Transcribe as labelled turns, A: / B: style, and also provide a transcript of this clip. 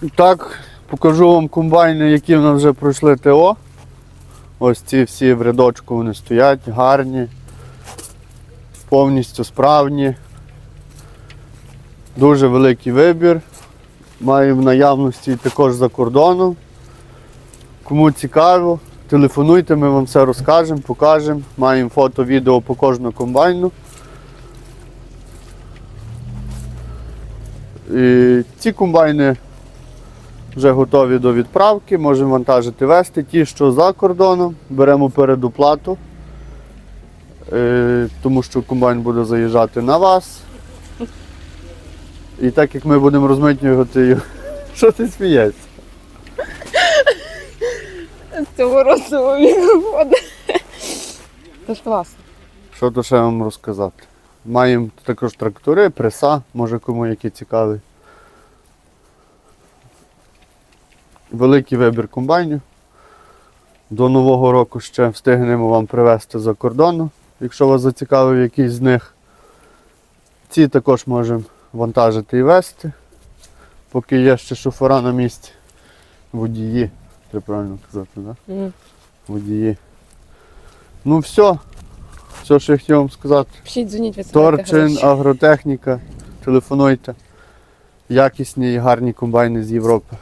A: Так, покажу вам комбайни, які в нас вже пройшли ТО. Ось ці всі в рядочку вони стоять, гарні, повністю справні. Дуже великий вибір. Маю в наявності також за кордоном. Кому цікаво, телефонуйте, ми вам все розкажемо, покажемо. Маємо фото, відео по кожному комбайну. І ці комбайни вже готові до відправки, можемо вантажити вести. Ті, що за кордоном, беремо передоплату, е, тому що комбайн буде заїжджати на вас. І так як ми будемо розмитнювати його, що ти смієшся?
B: З цього розового мікрофона. Це ж класно.
A: Що то ще вам розказати? Маємо також трактори, преса, може кому які цікаві. Великий вибір комбайнів. До Нового року ще встигнемо вам привезти за кордону, якщо вас зацікавив якийсь з них. Ці також можемо вантажити і вести, поки є ще шофера на місці. Водії, треба правильно казати, так? Да?
B: Мгм.
A: Водії. Ну все. Все, що я хотів вам сказати.
B: Пишіть, дзвоніть,
A: Торчин, агротехніка. Телефонуйте. Якісні і гарні комбайни з Європи.